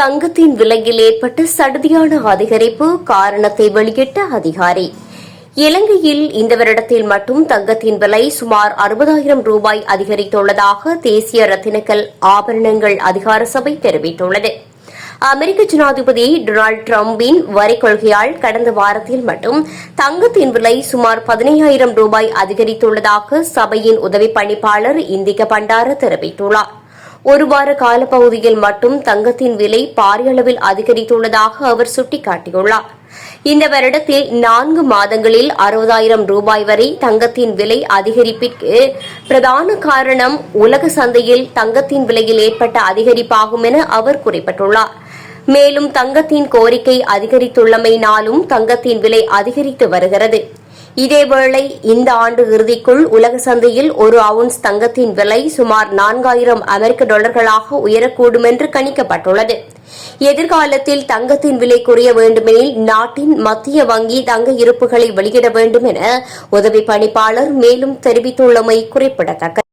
தங்கத்தின் விலையில் ஏற்பட்ட சடுதியான அதிகரிப்பு காரணத்தை வெளியிட்ட அதிகாரி. இலங்கையில் இந்த வருடத்தில் மட்டும் தங்கத்தின் விலை சுமார் அறுபதாயிரம் ரூபாய் அதிகரித்துள்ளதாக தேசிய ரத்தினக்கல் ஆபரணங்கள் அதிகார சபை தெரிவித்துள்ளது. அமெரிக்க ஜனாதிபதி டொனால்டு டிரம்பின் வரி கொள்கையால் கடந்த வாரத்தில் மட்டும் தங்கத்தின் விலை சுமார் பதினையாயிரம் ரூபாய் அதிகரித்துள்ளதாக சபையின் உதவி பணிப்பாளர் இந்திக பண்டார தெரிவித்துள்ளார். ஒரு வார காலப்பகுதியில் மட்டும் தங்கத்தின் விலை பாரியளவில் அதிகரித்துள்ளதாக அவர் சுட்டிக்காட்டியுள்ளார். இந்த வருடத்தில் நான்கு மாதங்களில் அறுபதாயிரம் ரூபாய் வரை தங்கத்தின் விலை அதிகரிப்பிற்கு பிரதான காரணம் உலக சந்தையில் தங்கத்தின் விலையில் ஏற்பட்ட அதிகரிப்பாகும் என அவர் குறிப்பிட்டுள்ளார். மேலும் தங்கத்தின் கோரிக்கை அதிகரித்துள்ளமையினாலும் தங்கத்தின் விலை அதிகரித்து வருகிறது. இதேவேளை இந்த ஆண்டு இறுதிக்குள் உலக சந்தையில் ஒரு அவுன்ஸ் தங்கத்தின் விலை சுமார் நான்காயிரம் அமெரிக்க டாலர்களாக உயரக்கூடும் என்று கணிக்கப்பட்டுள்ளது. எதிர்காலத்தில் தங்கத்தின் விலை குறைய வேண்டுமெனில் நாட்டின் மத்திய வங்கி தங்க இருப்புகளை வெளியிட வேண்டும் என உதவி பணிப்பாளர் மேலும் தெரிவித்துள்ளமை குறிப்பிடத்தக்கது.